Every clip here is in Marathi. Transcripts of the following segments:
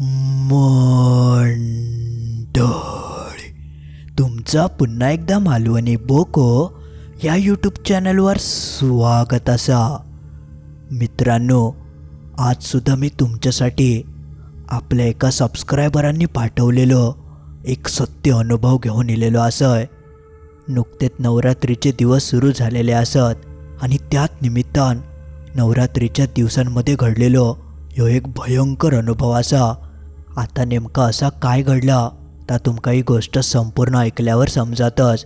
मंडळी. तुमचा पुन्हा एकदा मालवणी बोको या यूट्यूब चॅनलवर स्वागत असा. मित्रांनो आजसुद्धा मी तुमच्यासाठी आपल्या एका सबस्क्रायबरांनी पाठवलेलं एक सत्य अनुभव घेऊन इलेलो असय नुकतेच नवरात्रीचे दिवस सुरू झालेले असत आणि त्यात निमित्तान नवरात्रीच्या दिवसांमध्ये घडलेलो ह्यो एक भयंकर अनुभव असा. आता नेमका असा काय घडला ता तुमका ही गोष्ट संपूर्ण ऐकल्यावर समजातच.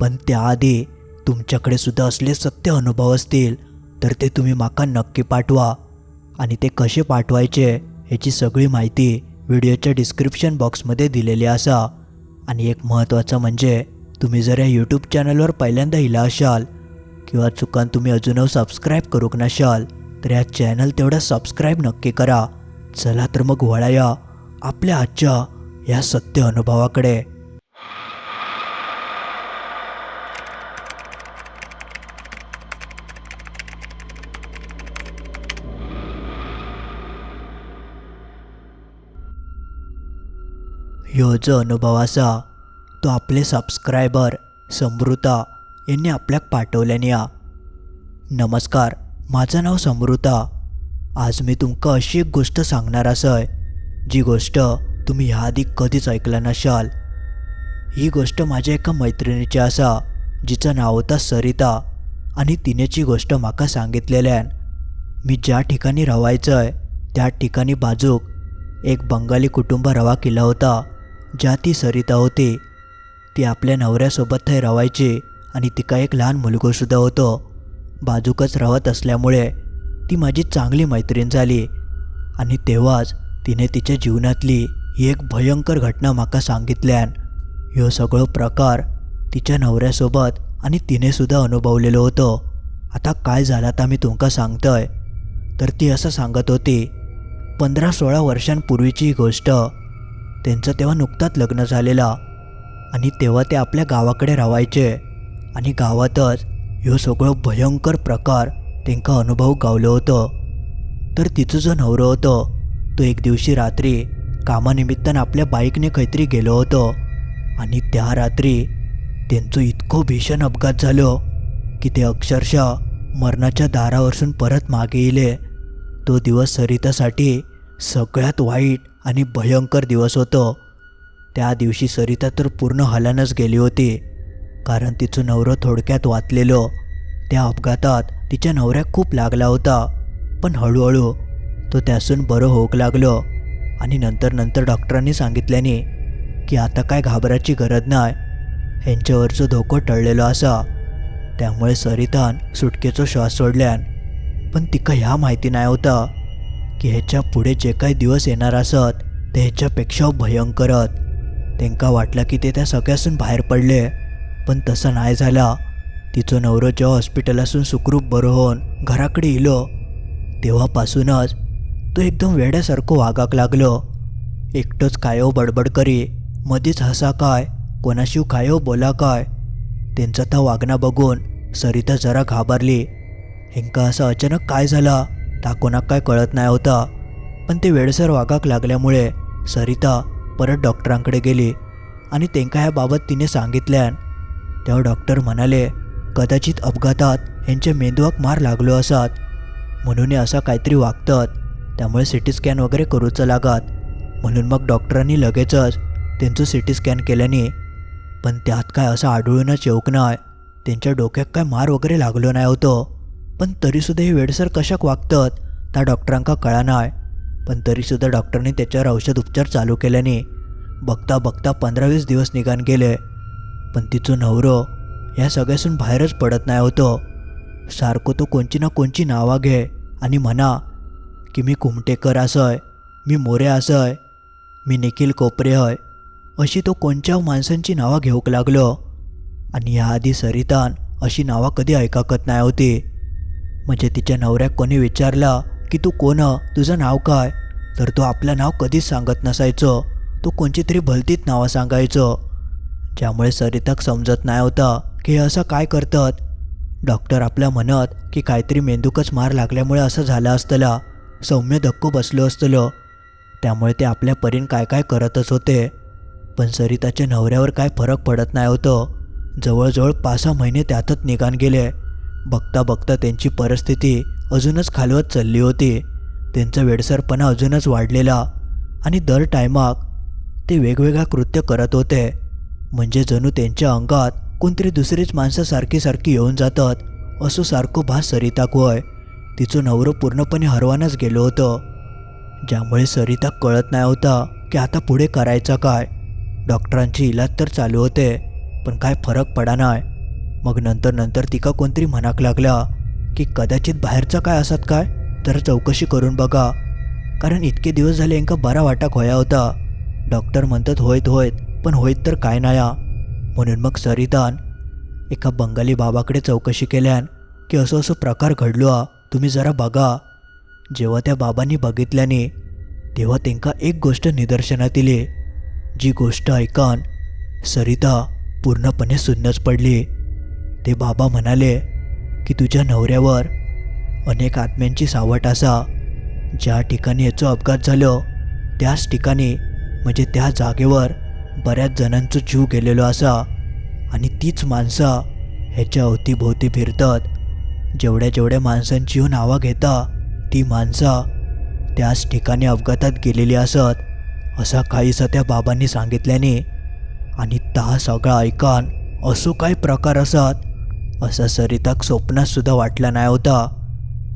पण त्याआधी तुमच्याकडे सुद्धा असले सत्य अनुभव असतील तर ते तुम्ही माका नक्की पाठवा. आणि ते कसे पाठवायचे ह्याची सगळी माहिती व्हिडिओच्या डिस्क्रिप्शन बॉक्समध्ये दिलेली असा. आणि एक महत्त्वाचं म्हणजे तुम्ही जर या यूट्यूब चॅनलवर पहिल्यांदा इला असाल किंवा चुकान तुम्ही अजूनही सबस्क्राईब करूक नसाल तर या चॅनल तेवढा सबस्क्राईब नक्की करा. चला तर मग वळाया. आपल्या आजच्या या सत्य अनुभवाकडे. ह्यो जो अनुभव असा तो आपले सबस्क्रायबर समृता यांनी आपल्याक पाठवल्याने या नमस्कार माझं नाव समृता. आज मी तुमका अशी एक गोष्ट सांगणार असय जी गोष्ट तुम्ही ह्याआधी कधीच ऐकलं नसाल ही गोष्ट माझ्या एका मैत्रिणीची असा जिचं नाव होतं सरिता आणि तिनेची गोष्ट माका सांगितलेल्यान मी ज्या ठिकाणी रवायचंय त्या ठिकाणी बाजूक एक बंगाली कुटुंब रवा केला होता ज्या ती सरिता होती. ती आपल्या नवऱ्यासोबत थंय रवायची आणि तिका एक लहान मुलगोसुद्धा होतो. बाजूकच रवत असल्यामुळे ती माझी चांगली मैत्रीण झाली. आणि तेव्हाच तिने तिच्या जीवनातली ही एक भयंकर घटना माका सांगितल्यान ह्यो सगळो प्रकार तिच्या नवऱ्यासोबत आणि तिने सुद्धा अनुभवलेलो होतो. आता काय झाला तर मी तुमका सांगतोय. तर ती असं सांगत होती पंधरा सोळा वर्षांपूर्वीची ही गोष्ट. त्यांचं तेव्हा नुकताच लग्न झालेलं. आणि तेव्हा ते आपल्या गावाकडे राहायचे. आणि गावातच ह्यो सगळो भयंकर प्रकार त्यांका अनुभव गावलो होतो. तर तिचं जो नवरं होतं तो एक दिवशी रात्री कामानिमित्तानं आपल्या बाईकने काहीतरी गेलो होतो. आणि त्या रात्री त्यांचं इतकं भीषण अपघात झालो की ते अक्षरशः मरणाच्या दारावरसून परत मागे येले. तो दिवस सरितासाठी सगळ्यात वाईट आणि भयंकर दिवस होतो. त्या दिवशी सरिता तर पूर्ण हलानच गेली होती कारण तिचं नवरं थोडक्यात वाचलेलं. त्या अपघातात तिच्या नवऱ्या खूप लागला होता पण हळूहळू तो त्यासून बरं होऊक लागलो. आणि नंतर नंतर डॉक्टरांनी सांगितल्याने की आता काय घाबरायची गरज नाही ह्यांच्यावरचं धोको टळलेलो असा. त्यामुळे सरितान सुटकेचो श्वास सोडल्यान पण तिका ह्या माहिती नाही होता की ह्याच्या पुढे जे काही दिवस येणार असत ते ह्याच्यापेक्षा भयंकरत त्यांका वाटलं की ते त्या सगळ्यासून बाहेर पडले पण तसं नाही झाला. तिचं नवरो जेव्हा हॉस्पिटलासून सुखरूप बरं होऊन घराकडे इलो तेव्हापासूनच तो एकदम वेड्यासारखं वागाक लागलो. एकटंच कायो बडबड करी मधीच हसा काय कोणाशिव कायो बोला काय. त्यांचा त्या वागणं बघून सरिता जरा घाबरली. हेंका असं अचानक काय झाला? ता कोणाक काय कळत नाही होता. पण ते वेळसर वागाक लागल्यामुळे सरिता परत डॉक्टरांकडे गेली आणि त्यांका ह्याबाबत तिने सांगितल्यान तेव्हा डॉक्टर म्हणाले कदाचित अपघातात यांच्या मेंदूवाक मार लागलो असत. म्हणून हे असं काहीतरी वागतात. त्यामुळे सी टी स्कॅन वगैरे करूचं लागत. म्हणून मग डॉक्टरांनी लगेचच त्यांचं सी टी स्कॅन केल्याने पण त्यात काय असं आढळूनच येऊक नाही त्यांच्या डोक्यात काय मार वगैरे लागलो नाही होतो. पण तरीसुद्धा हे वेडसर कशाक वागतात त्या डॉक्टरांका कळा नाही पण तरीसुद्धा डॉक्टरने त्याच्यावर औषध उपचार चालू केल्याने बघता बघता पंधरा वीस दिवस निघान गेले. पण तिचं नवरो या सगळ्यासून बाहेरच पडत नाही होतं. सारखं तो कोणची ना कोणची नावा घे आणि म्हणा की मी कुमटेकर असय मी मोरे असय मी निखिल कोपरे हय अशी तो कोणच्या माणसांची नावं घेऊक लागलो. आणि याआधी सरितान अशी नावं कधी ऐकाकत नाही होती. म्हणजे तिच्या नवऱ्याक कोणी विचारला की तू कोण तुझं नाव काय? तर तो आपलं नाव कधीच सांगत नसायचं. तो कोणची तरी भलतीच नावं सांगायचं. ज्यामुळे सरिताक समजत नाही होता की हे असं काय करतात. डॉक्टर आपल्या म्हणत की काहीतरी मेंदूकच मार लागल्यामुळे असं झालं असतला. सौम्य धक्को बसलो असतलं. त्यामुळे ते आपल्या परीन काय काय करतच होते. पण सरिताच्या नवऱ्यावर काय फरक पडत नाही होतं. जवळजवळ पाच सहा महिने त्यातच निघान गेले. बघता बघता त्यांची परिस्थिती अजूनच खालवत चालली होती. त्यांचा वेडसरपणा अजूनच वाढलेला आणि दर टायमाक ते वेगवेगळ्या कृत्य करत होते. म्हणजे जणू त्यांच्या अंगात कोणतरी दुसरीच माणसं सारखी सारखी येऊन जातात असं सारखं भास सरिताक होय. तिचं नवरं पूर्णपणे हरवानच गेलं होतं. ज्यामुळे सरिता कळत नाही होता की आता पुढे करायचं काय. डॉक्टरांची इलाज तर चालू होते पण काय फरक पडा नाही मग नंतर नंतर तिका कोणतरी म्हणाक लागला की कदाचित बाहेरचं काय असत काय? तर चौकशी करून बघा. कारण इतके दिवस झाले एका बरा वाटाक होया होता. डॉक्टर म्हणतात होयत होयत पण होईत तर काय नाया? म्हणून मग सरितान एका बंगाली बाबाकडे चौकशी केल्यान की असं असं प्रकार घडलो आ तुम्ही जरा बघा. जेव्हा त्या बाबांनी बघितल्याने तेव्हा त्यांका एक गोष्ट निदर्शनात इली जी गोष्ट ऐकान सरिता पूर्णपणे सुन्नच पडली. ते बाबा म्हणाले की तुझ्या नवऱ्यावर अनेक आत्म्यांची सावट असा. ज्या ठिकाणी याचा अपघात झालं त्याच ठिकाणी म्हणजे त्या जागेवर बऱ्याच जणांचं जीव गेलेलो असा. आणि तीच माणसं ह्याच्या अवतीभोवती फिरतात. जेवढ्या जेवढ्या माणसांची हो नावं घेता ती माणसं त्याच ठिकाणी अपघातात गेलेली असत असा काहीसा त्या बाबांनी सांगितल्याने आणि ता सगळा ऐकान असो काय प्रकार असत असा सरिताक स्वप्नातसुद्धा वाटला नाही होता.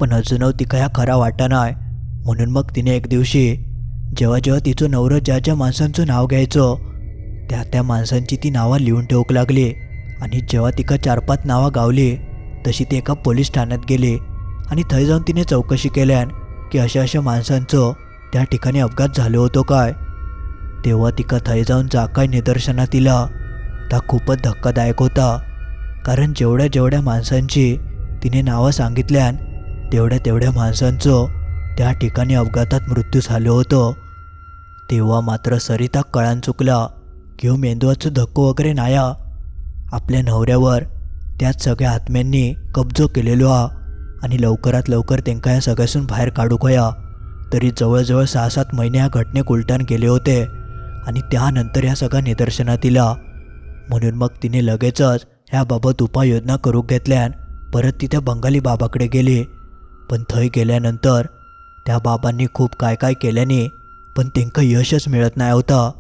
पण अजूनव तिका ह्या खरा वाटा नाही. म्हणून मग तिने एक दिवशी जेव्हा जेव्हा तिचं नवरं ज्या ज्या माणसांचं नाव घ्यायचं त्या त्या माणसांची ती नावं लिहून ठेवूक लागली. आणि जेव्हा तिका चार पाच नावं गावली तशी ती एका पोलीस ठाण्यात गेली आणि थंय जाऊन तिने चौकशी केल्यान की अशा अशा माणसांचं त्या ठिकाणी अपघात झालो होतो काय. तेव्हा तिका थंय जाऊन जा काय निदर्शनात दिला ता खूपच धक्कादायक होता. कारण जेवढ्या जेवढ्या माणसांची तिने नावं सांगितल्यान तेवढ्या तेवढ्या माणसांचं त्या ठिकाणी अपघातात मृत्यू झालो होतो. तेव्हा मात्र सरिता कळान चुकला की हो धक्को वगैरे नाया. आपल्या नवऱ्यावर त्याच सगळ्या आत्म्यांनी कब्जो केलेलो हा आणि लवकरात लवकर त्यांका या सगळ्यासून बाहेर काढूक होया तरी जवळजवळ सहा सात महिने ह्या घटनेक उलटान गेले होते. आणि त्यानंतर ह्या सगळ्या निदर्शनात इला म्हणून मग तिने लगेचच ह्याबाबत उपाययोजना करूक घेतल्यान परत ती त्या बंगाली बाबाकडे गेली. पण थंय गेल्यानंतर त्या बाबांनी खूप काय काय केल्याने पण त्यांका यशच मिळत नाही होता.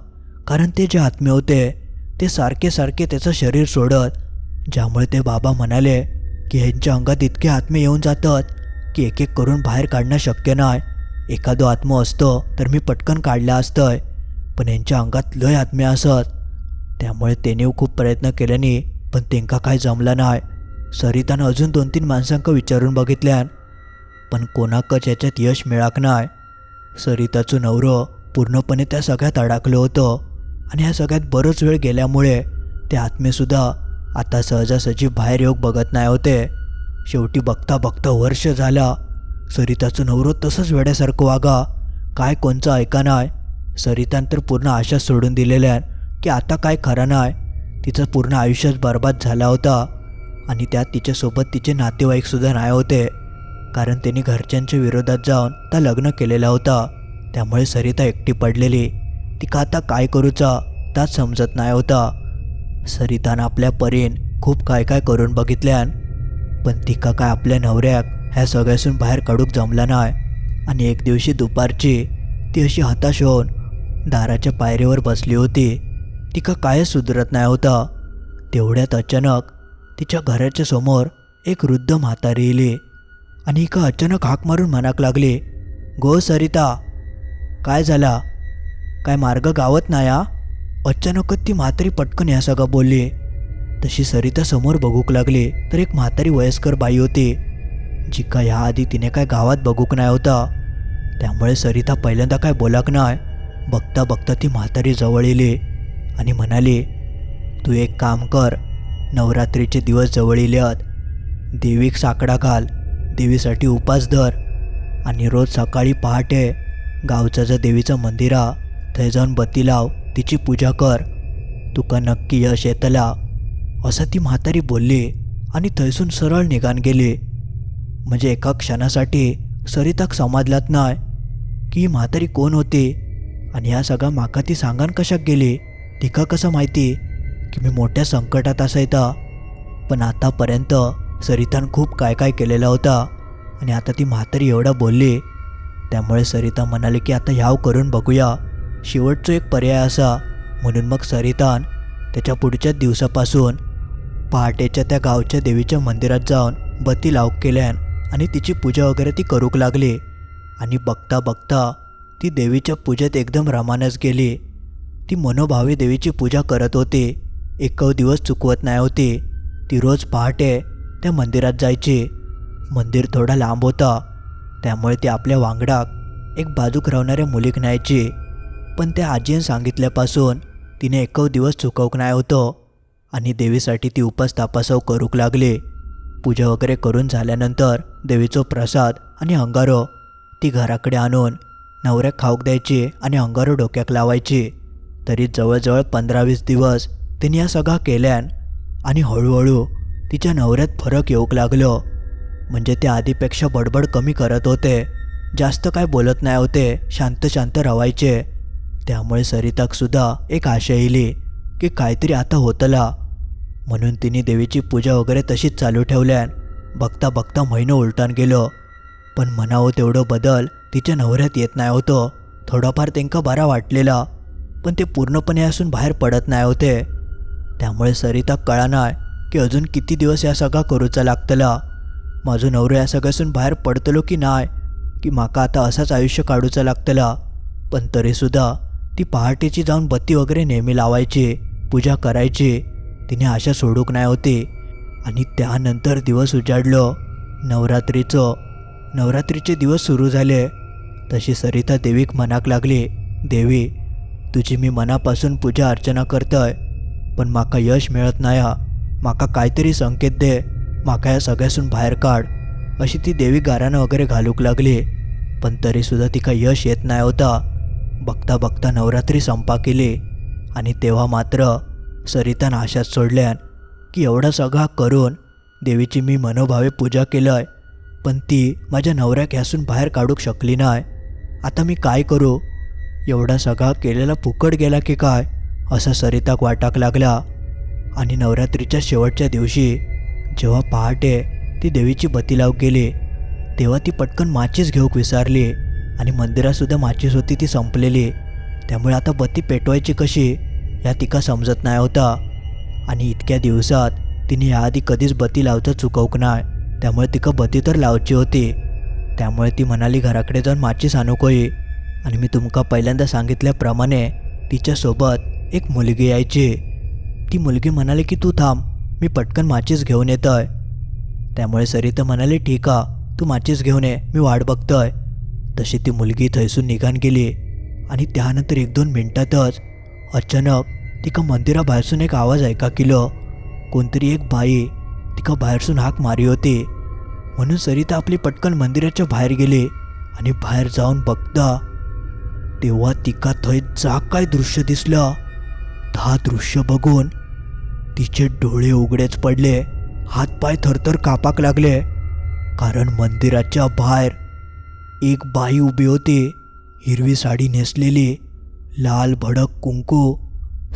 कारण ते जे आत्मे होते ते सारखे सारखे त्याचं शरीर सोडत ज्यामुळे ते बाबा म्हणाले की ह्यांच्या अंगात इतके आत्मे येऊन जातात की एक एक करून बाहेर काढणं शक्य नाही. एखादो आत्मा असतो तर मी पटकन काढला असतंय पण यांच्या अंगात लय आत्मे असत. त्यामुळे त्याने खूप प्रयत्न केल्याने पण त्यांका काय जमला नाही. सरितानं अजून दोन तीन माणसांका विचारून बघितल्यान पण कोणाकच याच्यात यश मिळाक नाही. सरिताचं नवरं पूर्णपणे त्या सगळ्यात अडकलं होतं आणि ह्या सगळ्यात बरंच वेळ गेल्यामुळे ते आत्मेसुद्धा आता सहजासहजी बाहेर योग बघत नाही होते. शेवटी बघता बघता वर्ष झाला. सरिताचं नवरो तसंच वेड्यासारखं वागा. काय कोणचं ऐका नाही सरितान तर पूर्ण आशा सोडून दिलेल्या की आता काय खरं नाही तिचं पूर्ण आयुष्यच बर्बाद झाला होता. आणि त्यात तिच्यासोबत तिचे नातेवाईकसुद्धा नाही होते. कारण त्यांनी घरच्यांच्या विरोधात जाऊन त्या लग्न केलेला होता. त्यामुळे सरिता एकटी पडलेली. ती का आता काय करूचा? त्यात समजत नाही होता. सरितानं आपल्या परीन खूप काय काय करून बघितल्यान पण तिका काय आपल्या नवऱ्याक ह्या सगळ्यासून बाहेर काढूक जमला नाय. आणि एक दिवशी दुपारची ती अशी हताश होऊन दाराच्या पायरीवर बसली होती. तिका कायच सुधरत नाही होता. तेवढ्यात अचानक तिच्या घराच्या समोर एक वृद्ध म्हातारी येली आणि हिका अचानक हाक मारून मनाक लागली गो सरिता काय झाला? काय मार्ग गावत नाही हा? अचानकच ती म्हातारी पटकन या सगळा बोलली. तशी सरिता समोर बघूक लागली तर एक म्हातारी वयस्कर बाई होती जी का ह्याआधी तिने काय गावात बघूक नाही होता. त्यामुळे सरिता पहिल्यांदा काय बोलाक नाही बघता बघता ती म्हातारी जवळ येली आणि म्हणाली तू एक काम कर नवरात्रीचे दिवस जवळ येल्यात देवीक साकडा घाल देवीसाठी उपास धर आणि रोज सकाळी पहाटे गावचं जर देवीचं मंदिर आहे थंय जाऊन बत्ती लाव तिची पूजा कर. तुका नक्की यश येतला असं ती म्हातारी बोलली आणि थंयसून सरळ निघान गेली. म्हणजे एका क्षणासाठी सरिताक समाजलात नाही की ही म्हातारी कोण होती आणि ह्या सगळा म्हाका ती सांगान कशाक गेली तिका कसं माहिती की मी मोठ्या संकटात असायता. पण आतापर्यंत सरितान खूप काय काय केलेला होता आणि आता ती म्हातारी एवढं बोलली. त्यामुळे सरिता म्हणाली की आता ह्याव करून बघूया. शेवटचा एक पर्याय असा म्हणून मग सरितान त्याच्या पुढच्या दिवसापासून पहाटेच्या त्या गावच्या देवीच्या मंदिरात जाऊन बत्ती लावक केल्यान आणि तिची पूजा वगैरे ती करूक लागली. आणि बघता बघता ती देवीच्या पूजेत एकदम रमानच गेली. ती मनोभावे देवीची पूजा करत होती. एकव दिवस चुकवत नाही होती. ती रोज पहाटे त्या मंदिरात जायची. मंदिर थोडा लांब होता. त्यामुळे ती आपल्या वांगडाक एक बाजूक राहणाऱ्या मुलीक न्यायची. पण त्या आजीनं सांगितल्यापासून तिने एकव दिवस चुकवक नाही होतं आणि देवीसाठी ती उपास तापासव करूक लागली. पूजा वगैरे करून झाल्यानंतर देवीचो प्रसाद आणि अंगारो ती घराकडे आणून नवऱ्याक खाऊक द्यायची आणि अंगारो डोक्याक लावायची. तरी जवळजवळ पंधरा वीस दिवस तिने या सगळा केल्यान आणि हळूहळू तिच्या नवऱ्यात फरक येऊक लागलो. म्हणजे ते आधीपेक्षा बडबड कमी करत होते. जास्त काय बोलत नाही होते. शांत शांत रवायचे. त्यामुळे सरिताकसुद्धा एक आशा येईली की काहीतरी आता होतला. म्हणून तिने देवीची पूजा वगैरे तशीच चालू ठेवल्यान बघता बघता महिनं उलटान गेलो. पण म्हणावं तेवढं बदल तिच्या नवऱ्यात येत नाही होतं. थोडाफार तेंका बरा वाटलेला. पण ते पूर्णपणे असून बाहेर पडत नाही होते. त्यामुळे सरिता कळा नाही की अजून किती दिवस या सगळा करूचा लागतला. माझो नवरो या सगळ्यासून बाहेर पडतलो की नाही की माका आता असाच आयुष्य काढूचा लागतला. पण तरीसुद्धा ती पहाटेची जाऊन बत्ती वगैरे नेहमी लावायची पूजा करायची. तिने आशा सोडूक नाही होती. आणि त्यानंतर दिवस उजाडलो. नवरात्रीचं. नवरात्रीचे दिवस सुरू झाले. तशी सरिता देवीक मनाक लागली. देवी तुझी मी मनापासून पूजा अर्चना करतय. पण माका यश मिळत नाही हा. माका काहीतरी संकेत दे. माका या सगळ्यासून बाहेर काढ. अशी ती देवी गारानं वगैरे घालूक लागली. पण तरीसुद्धा तिका यश येत नाही होता. बघता बघता नवरात्री संपा केली आणि तेव्हा मात्र सरिता नाशात सोडल्यान की एवढा सगळा करून देवीची मी मनोभावे पूजा केलंय पण ती माझ्या नवऱ्याक ह्यासून बाहेर काढूक शकली नाही. आता मी काय करू? एवढा सगळा केलेला फुकट गेला की काय? असा सरिताक वाटाक लागला. आणि नवरात्रीच्या शेवटच्या दिवशी जेव्हा पहाटे ती देवीची बती लाव केली तेव्हा ती पटकन माचीस घेऊक विसरली. आणि मंदिरातसुद्धा माचीस होती ती संपलेली. त्यामुळे आता बत्ती पेटवायची कशी या तिका समजत नाही होता. आणि इतक्या दिवसात तिने याआधी कधीच बत्ती लावता चुकवक नाही. त्यामुळे तिका बत्ती तर लावची होती. त्यामुळे ती म्हणाली घराकडे जाऊन माचीस आणूक आणि मी तुमका पहिल्यांदा सांगितल्याप्रमाणे तिच्यासोबत एक मुलगी यायची. ती मुलगी म्हणाली की तू थांब मी पटकन माचीस घेऊन येतोय. त्यामुळे सरिता म्हणाली ठीक आहे तू माचीस घेऊन ये मी वाट बघतोय. तशी ती मुलगी थैसून निघान गेली. आणि त्यानंतर एक दोन मिनिटातच अचानक तिका मंदिराबाहेरसून एक आवाज ऐका केलो. कोणतरी एक बाई तिका बाहेरसून हाक मारी होती. म्हणून सरिता आपली पटकन मंदिराच्या बाहेर गेली आणि बाहेर जाऊन बघता तेव्हा तिका थंय जा काय दृश्य दिसलं. हा दृश्य बघून तिचे डोळे उघडेच पडले. हातपाय थरथर कापाक लागले. कारण मंदिराच्या बाहेर एक बाई उभी होते. हिरवी साडी नेसलेली लाल भडक कुंकू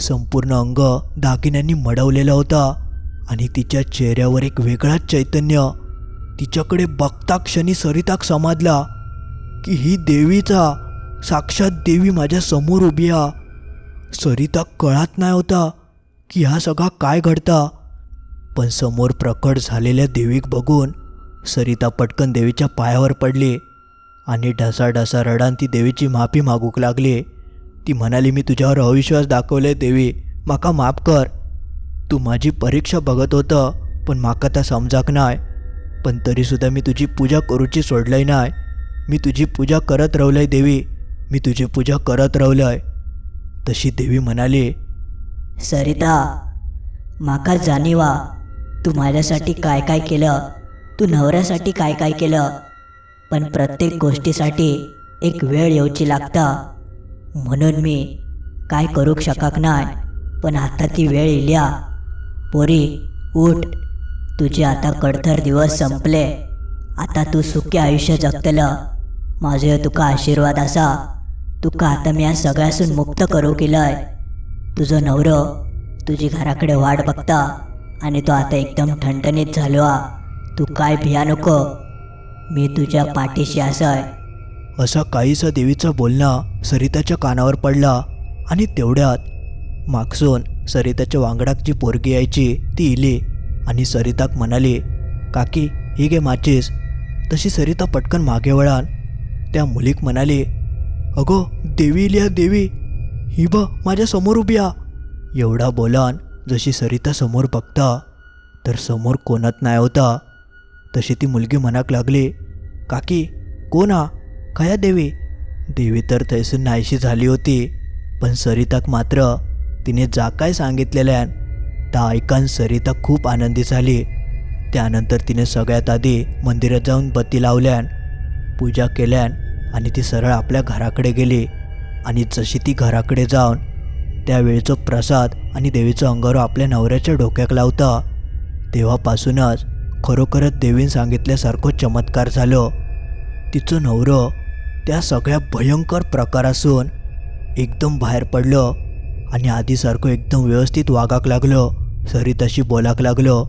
संपूर्ण अंग दागिन्यांनी मडवलेला होता आणि तिच्या चेहऱ्यावर एक वेगळाच चैतन्य. तिच्याकडे बघता क्षणी सरिताक समाजला की ही देवीचा साक्षात देवी माझ्यासमोर उभी आ सरिता कळत नाही होता की हा सगळा काय घडता. पण समोर प्रकट झालेल्या देवीक बघून सरिता पटकन देवीच्या पायावर पडली. आणि ढसाढसा रडान ती देवीची माफी मागूक लागली. ती म्हणाली मी तुझ्यावर अविश्वास दाखवले देवी. माका माफ कर. तू माझी परीक्षा बघत होतं पण माका तर समजाक नाही पण तरीसुद्धा मी तुझी पूजा करूची सोडलंय नाही मी तुझी पूजा करत रवलंय देवी. मी तुझी पूजा करत रवलंय. तशी देवी म्हणाली सरिता माका जाणीवा. तू माझ्यासाठी काय काय केलं? तू नवऱ्यासाठी काय काय केलं? पण प्रत्येक गोष्टीसाठी एक वेळ येऊची लागता. म्हणून मी काय करूक शकाक नाही पण आता ती वेळ इल्या. पोरी उठ. तुझे आता कडथर दिवस संपले. आता तू सुखी आयुष्य जगतलं. माझे तुका आशीर्वाद असा. तुका आता मी या सगळ्यासून मुक्त करू केलंय. तुझं नवरो तुझी घराकडे वाट बघता आणि तो आता एकदम ठणठणीत झालो तू काय भिया नको. मी तुझ्या पाठीशी असाय. असा काहीसा देवीचा बोलणं सरिताच्या कानावर पडला आणि तेवढ्यात मागसून सरिताच्या वांगडाक जी पोरगी यायची ती इली आणि सरिताक म्हणाली काकी ही गे माचीस. तशी सरिता पटकन मागे वळान. त्या मुलीक म्हणाली अगो देवी इली हा देवी. ही ब माझ्यासमोर उभी हा. एवढा बोलान जशी सरिता समोर बघता तर समोर कोणत नाही होता. तशी ती मुलगी मनाक लागली. काकी कोण हा? खया देवी? देवी तर थैसून नाहीशी झाली होती पण सरिताक मात्र. तिने जा काय सांगितलेल्यान? त्या ऐकान सरिता खूप आनंदी झाली. त्यानंतर तिने सगळ्यात आधी मंदिरात जाऊन बत्ती लावल्यान पूजा केल्यान आणि ती सरळ आपल्या घराकडे गेली. आणि जशी ती घराकडे जाऊन त्यावेळेचं प्रसाद आणि देवीचं अंगारो आपल्या नवऱ्याच्या डोक्याक लावता. तेव्हापासूनच खरोखरच देवीन सांगितल्यासारखं चमत्कार झालं. तिचं नवरं त्या सगळ्या भयंकर प्रकारासून एकदम बाहेर पडलं आणि आधीसारखं एकदम व्यवस्थित वागाक लागलं तशी बोलाक लागलं.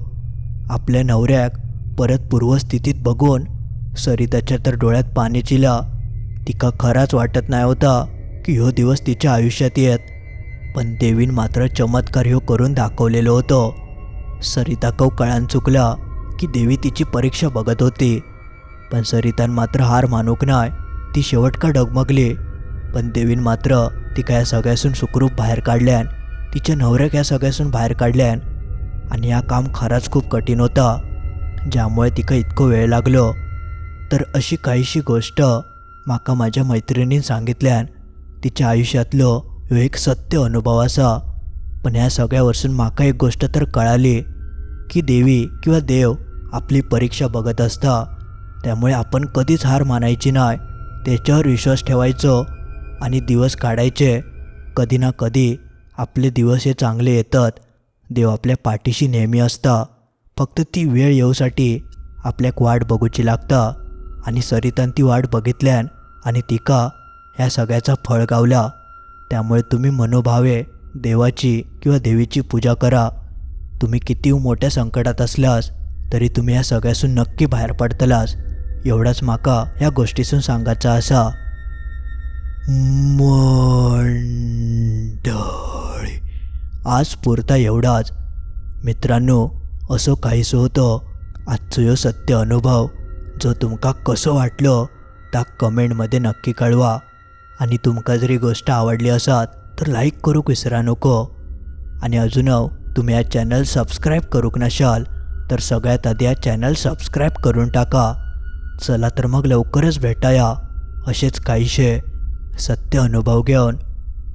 आपल्या नवऱ्याक परत पूर्वस्थितीत बघून सरिताच्या तर डोळ्यात पाणी चिला. तिका खराच वाटत नाही होता की ह्यो दिवस तिच्या आयुष्यात येत पण देवीन मात्र चमत्कार ह्यो करून दाखवलेलं होतं. सरिता कव कळान चुकला. की देवी तिची परीक्षा बघत होती. पण सरितान मात्र हार मानूक नाय ती शेवट का डगमगली. पण देवीन मात्र तिका या सगळ्यासून सुखरूप बाहेर काढल्यान तिच्या नवऱ्याक या सगळ्यासून बाहेर काढल्यान. आणि हा काम खराच खूप कठीण होता ज्यामुळे तिका इतकं वेळ लागलो. तर अशी काहीशी गोष्ट म्हाका माझ्या मैत्रिणीन सांगितल्यान तिच्या आयुष्यातलो ह्यो एक सत्य अनुभव असा. पण ह्या सगळ्या वरसून म्हाका एक गोष्ट तर कळाली की देवी किंवा देव आपली परीक्षा बघत असता त्यामुळे आपण कधीच हार मानायची नाही त्याच्यावर विश्वास ठेवायचो आणि दिवस काढायचे. कधी ना कधी आपले दिवस हे चांगले येतात देव आपल्या पाठीशी नेहमी असता. फक्त ती वेळ येऊसाठी आपल्याक वाट बघूची लागता आणि सरितान ती वाट बघितल्यान आणि तिका ह्या सगळ्याचा फळ गावला. त्यामुळे तुम्ही मनोभावे देवाची किंवा देवीची पूजा करा. तुम्ही किती मोठ्या संकटात असलास तरी तुम्ही या सगळ्यासून नक्की बाहेर पडतलास. एवढाच माका या गोष्टीसून सांगायचा असा. मंडळी आज पुरता एवढाच. मित्रांनो असं काहीसं होतं. आजचो ह्यो सत्य अनुभव जो तुमका कसं वाटलं त्या कमेंटमध्ये नक्की कळवा. आणि तुमका जरी गोष्ट आवडली असात तर लाईक करूक विसरा नको. आणि अजून तुम्ही या चॅनल सबस्क्राईब करूक नशाल तर सगळ्यात आधी या चॅनल सबस्क्राईब करून टाका. चला तर मग लवकरच भेटाया. असेच काहीशे सत्य अनुभव घेऊन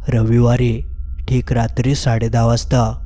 रविवारी ठीक रात्री साडे दहा वाजता.